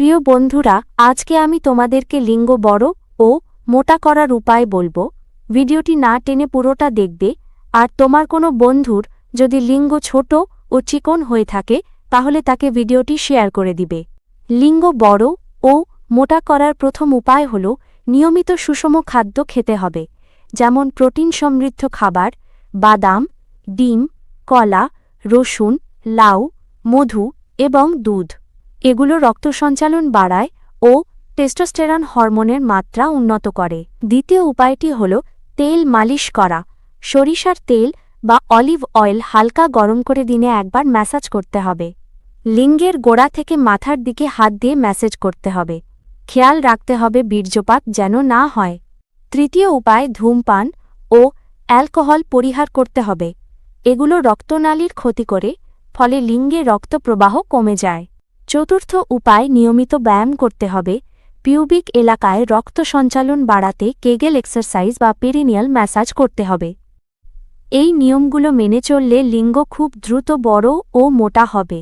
প্রিয় বন্ধুরা, আজকে আমি তোমাদেরকে লিঙ্গ বড় ও মোটা করার উপায় বলব। ভিডিওটি না টেনে পুরোটা দেখবে। আর তোমার কোনো বন্ধুর যদি লিঙ্গ ছোট ও চিকন হয়ে থাকে, তাহলে তাকে ভিডিওটি শেয়ার করে দিবে। লিঙ্গ বড় ও মোটা করার প্রথম উপায় হল নিয়মিত সুষম খাদ্য খেতে হবে। যেমন প্রোটিন সমৃদ্ধ খাবার, বাদাম, ডিম, কলা, রসুন, লাউ, মধু এবং দুধ। এগুলো রক্ত সঞ্চালন বাড়ায় ও টেস্টোস্টেরন হরমোনের মাত্রা উন্নত করে। দ্বিতীয় উপায়টি হল তেল মালিশ করা। সরিষার তেল বা অলিভ অয়েল হালকা গরম করে দিনে একবার ম্যাসাজ করতে হবে। লিঙ্গের গোড়া থেকে মাথার দিকে হাত দিয়ে ম্যাসেজ করতে হবে। খেয়াল রাখতে হবে বীর্যপাত যেন না হয়। তৃতীয় উপায় ধূমপান ও অ্যালকোহল পরিহার করতে হবে। এগুলো রক্তনালীর ক্ষতি করে, ফলে লিঙ্গে রক্ত প্রবাহ কমে যায়। চতুর্থ উপায় নিয়মিত ব্যায়াম করতে হবে। পিউবিক এলাকায় রক্ত সঞ্চালন বাড়াতে কেগেল এক্সারসাইজ বা পেরিনিয়াল ম্যাসাজ করতে হবে। এই নিয়মগুলো মেনে চললে লিঙ্গ খুব দ্রুত বড় ও মোটা হবে।